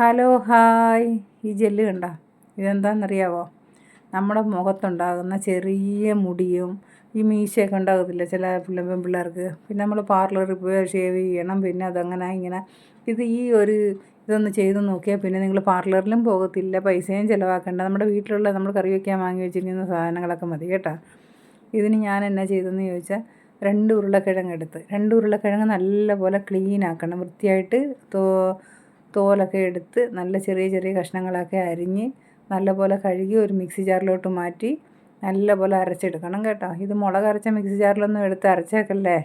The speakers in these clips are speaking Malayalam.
Hello hi. ഈ ജെല്ല് കണ്ട? ഇതെന്താണെന്നറിയാവോ നമ്മുടെ മുഖത്തുണ്ടാകുന്ന ചെറിയ മുടിയും ഈ മീശയൊക്കെ ഉണ്ടാകത്തില്ല ചില പിള്ള പിള്ളേർക്ക് പിന്നെ നമ്മൾ പാർലറിൽ പോയി ഷേവ് ചെയ്യണം പിന്നെ അതങ്ങനെ ഇങ്ങനെ. ഇത് ഈ ഒരു ഇതൊന്ന് ചെയ്ത് നോക്കിയാൽ പിന്നെ നിങ്ങൾ പാർലറിലും പോകത്തില്ല പൈസയും ചിലവാക്കേണ്ട. നമ്മുടെ വീട്ടിലുള്ള നമ്മൾ കറി വയ്ക്കാൻ വാങ്ങി വെച്ചിരിക്കുന്ന സാധനങ്ങളൊക്കെ മതി കേട്ടോ. ഇതിന് ഞാൻ എന്നാ ചെയ്തതെന്ന് ചോദിച്ചാൽ രണ്ട് ഉരുളക്കിഴങ്ങ് എടുത്ത്. രണ്ട് ഉരുളക്കിഴങ്ങ് നല്ലപോലെ ക്ലീൻ ആക്കണം വൃത്തിയായിട്ട് തോ തോലൊക്കെ എടുത്ത് നല്ല ചെറിയ ചെറിയ കഷ്ണങ്ങളൊക്കെ അരിഞ്ഞ് നല്ലപോലെ കഴുകി ഒരു മിക്സി ജാറിലോട്ട് മാറ്റി നല്ലപോലെ അരച്ചെടുക്കണം കേട്ടോ. ഇത് മുളക് അരച്ച മിക്സി ജാറിലൊന്നും എടുത്ത് അരച്ചേക്കല്ലേ?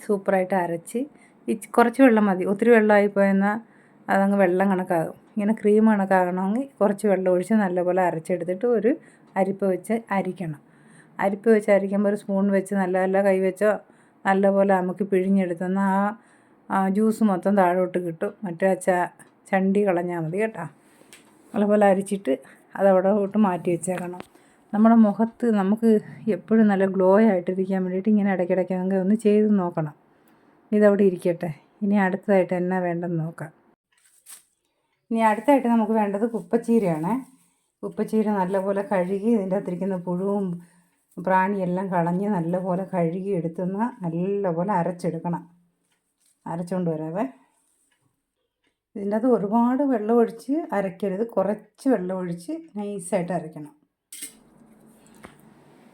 സൂപ്പറായിട്ട് അരച്ച് ഈ കുറച്ച് വെള്ളം മതി. ഒത്തിരി വെള്ളമായി പോയെന്നാൽ അതങ്ങ് വെള്ളം കണക്കാകും. ഇങ്ങനെ ക്രീം കണക്കാകണമെങ്കിൽ കുറച്ച് വെള്ളം ഒഴിച്ച് നല്ലപോലെ അരച്ചെടുത്തിട്ട് ഒരു അരിപ്പ വെച്ച് അരിക്കണം. അരിപ്പ വെച്ച് അരിക്കുമ്പോൾ ഒരു സ്പൂൺ വെച്ച് നല്ല നല്ല കൈ വെച്ചോ നല്ലപോലെ അമുക്കി പിഴിഞ്ഞെടുത്തെന്നാൽ ആ ജ്യൂസ് മൊത്തം താഴോട്ട് കിട്ടും. മറ്റേ ച ചണ്ടി കളഞ്ഞാൽ മതി കേട്ടോ. അതുപോലെ അരിച്ചിട്ട് അതവിടെ ഇട്ട് മാറ്റി വെച്ചേക്കണം. നമ്മുടെ മുഖത്ത് നമുക്ക് എപ്പോഴും നല്ല ഗ്ലോ ആയിട്ടിരിക്കാൻ വേണ്ടിയിട്ട് ഇങ്ങനെ ഇടയ്ക്കിടയ്ക്ക് ഒന്ന് ചെയ്ത് നോക്കണം. ഇതവിടെ ഇരിക്കട്ടെ. ഇനി അടുത്തതായിട്ട് എന്നാ വേണ്ടെന്ന് നോക്കാം. ഇനി അടുത്തായിട്ട് നമുക്ക് വേണ്ടത് കുപ്പച്ചീരയാണേ. കുപ്പച്ചീര നല്ലപോലെ കഴുകി ഇതിന്റെ അകത്തിരിക്കുന്ന പുഴുവും പ്രാണിയെല്ലാം കളഞ്ഞ് നല്ലപോലെ കഴുകി എടുത്തുന്ന നല്ലപോലെ അരച്ചെടുക്കണം. അരച്ചുകൊണ്ട് വരാവേ. ഇതിന്റെ അത് ഒരുപാട് വെള്ളം ഒഴിച്ച് അരയ്ക്കരുത്. കുറച്ച് വെള്ളം ഒഴിച്ച് നൈസായിട്ട് അരയ്ക്കണം.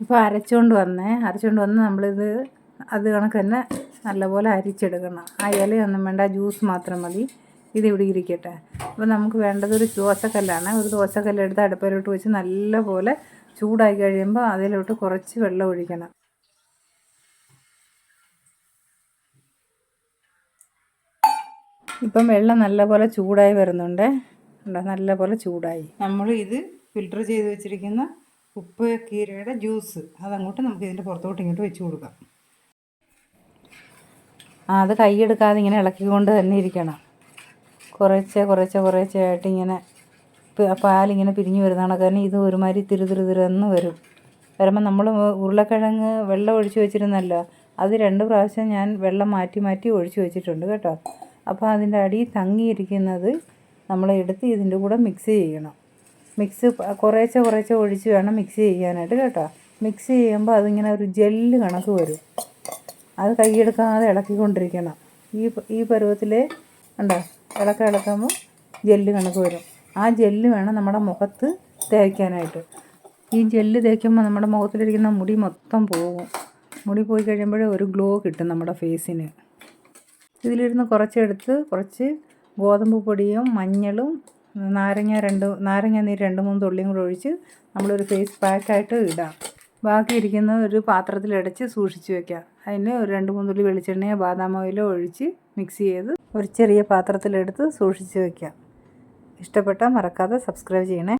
ഇപ്പോൾ അരച്ചുകൊണ്ട് വന്നേ. അരച്ചുകൊണ്ട് വന്ന് നമ്മളിത് അത് കണക്ക് തന്നെ നല്ലപോലെ അരിച്ചെടുക്കണം. ആ ഇലയൊന്നും വേണ്ട ജ്യൂസ് മാത്രം മതി. ഇത് ഇവിടെ ഇരിക്കട്ടെ. അപ്പോൾ നമുക്ക് വേണ്ടത് ഒരു ദോശക്കല്ലാണ്. ഒരു ദോശക്കല്ലെടുത്ത് അടുപ്പിലോട്ട് വെച്ച് നല്ലപോലെ ചൂടായി കഴിയുമ്പോൾ അതിലോട്ട് കുറച്ച് വെള്ളം ഒഴിക്കണം. ഇപ്പം വെള്ളം നല്ലപോലെ ചൂടായി വരുന്നുണ്ട്. ഉണ്ടോ നല്ലപോലെ ചൂടായി. നമ്മൾ ഇത് ഫിൽട്ടർ ചെയ്ത് വെച്ചിരിക്കുന്ന ഉപ്പ് കീരയുടെ ജ്യൂസ് അതങ്ങോട്ട് നമുക്ക് ഇതിന്റെ പുറത്തോട്ട് ഇങ്ങോട്ട് വെച്ച് കൊടുക്കാം. ആ അത് കൈയെടുക്കാതെ ഇങ്ങനെ ഇളക്കിക്കൊണ്ട് തന്നെ ഇരിക്കണം. കുറേശ്ശെ കുറേശ്ശെ കുറേശ്ശെ ആയിട്ട് ഇങ്ങനെ പാലിങ്ങനെ പിരിഞ്ഞു വരുന്നതാണ് കാരണം ഇത് ഒരുമാതിരി തിരു തിരു എന്ന് വരും. വരുമ്പോൾ നമ്മൾ ഉരുളക്കിഴങ്ങ് വെള്ളം ഒഴിച്ച് വെച്ചിരുന്നല്ലോ അത് രണ്ട് പ്രാവശ്യം ഞാൻ വെള്ളം മാറ്റി മാറ്റി ഒഴിച്ച് വെച്ചിട്ടുണ്ട് കേട്ടോ. അപ്പോൾ അതിന്റെ അടി തങ്ങിയിരിക്കുന്നത് നമ്മൾ എടുത്ത് ഇതിന്റെ കൂടെ മിക്സ് ചെയ്യണം. മിക്സ് കുറേശ്ശെ കുറേശ്ശെ ഒഴിച്ച് വേണം മിക്സ് ചെയ്യാനായിട്ട് കേട്ടോ. മിക്സ് ചെയ്യുമ്പോൾ അതിങ്ങനെ ഒരു ജെല്ല് കണക്ക് വരും. അത് കൈയെടുക്കാതെ ഇളക്കിക്കൊണ്ടിരിക്കണം. ഈ ഈ പരുവത്തിൽ ഉണ്ടോ ഇളക്ക ഇളക്കുമ്പോൾ ജെല്ല് കണക്ക് വരും. ആ ജെല്ല് വേണം നമ്മുടെ മുഖത്ത് തേക്കാനായിട്ട്. ഈ ജെല്ല് തേക്കുമ്പോൾ നമ്മുടെ മുഖത്തിലിരിക്കുന്ന മുടി മൊത്തം പോകും. മുടി പോയി കഴിയുമ്പോഴേ ഒരു ഗ്ലോ കിട്ടും നമ്മുടെ ഫേസിന് ഇതിലിരുന്ന് കുറച്ചെടുത്ത് കുറച്ച് ഗോതമ്പ് പൊടിയും മഞ്ഞളും നാരങ്ങ രണ്ട് നാരങ്ങ നീര് രണ്ട് മൂന്ന് തുള്ളിയും കൂടെ ഒഴിച്ച് നമ്മളൊരു ഫേസ് പാക്കായിട്ട് ഇടാം. ബാക്കി ഇരിക്കുന്ന ഒരു പാത്രത്തിലടച്ച് സൂക്ഷിച്ച് വെക്കാം. അതിന് ഒരു രണ്ട് മൂന്ന് തുള്ളി വെളിച്ചെണ്ണയോ ബാദാം ഓയിലോ ഒഴിച്ച് മിക്സ് ചെയ്ത് ഒരു ചെറിയ പാത്രത്തിലെടുത്ത് സൂക്ഷിച്ച് വെക്കാം. ഇഷ്ടപ്പെട്ടാൽ മറക്കാതെ സബ്സ്ക്രൈബ് ചെയ്യണേ.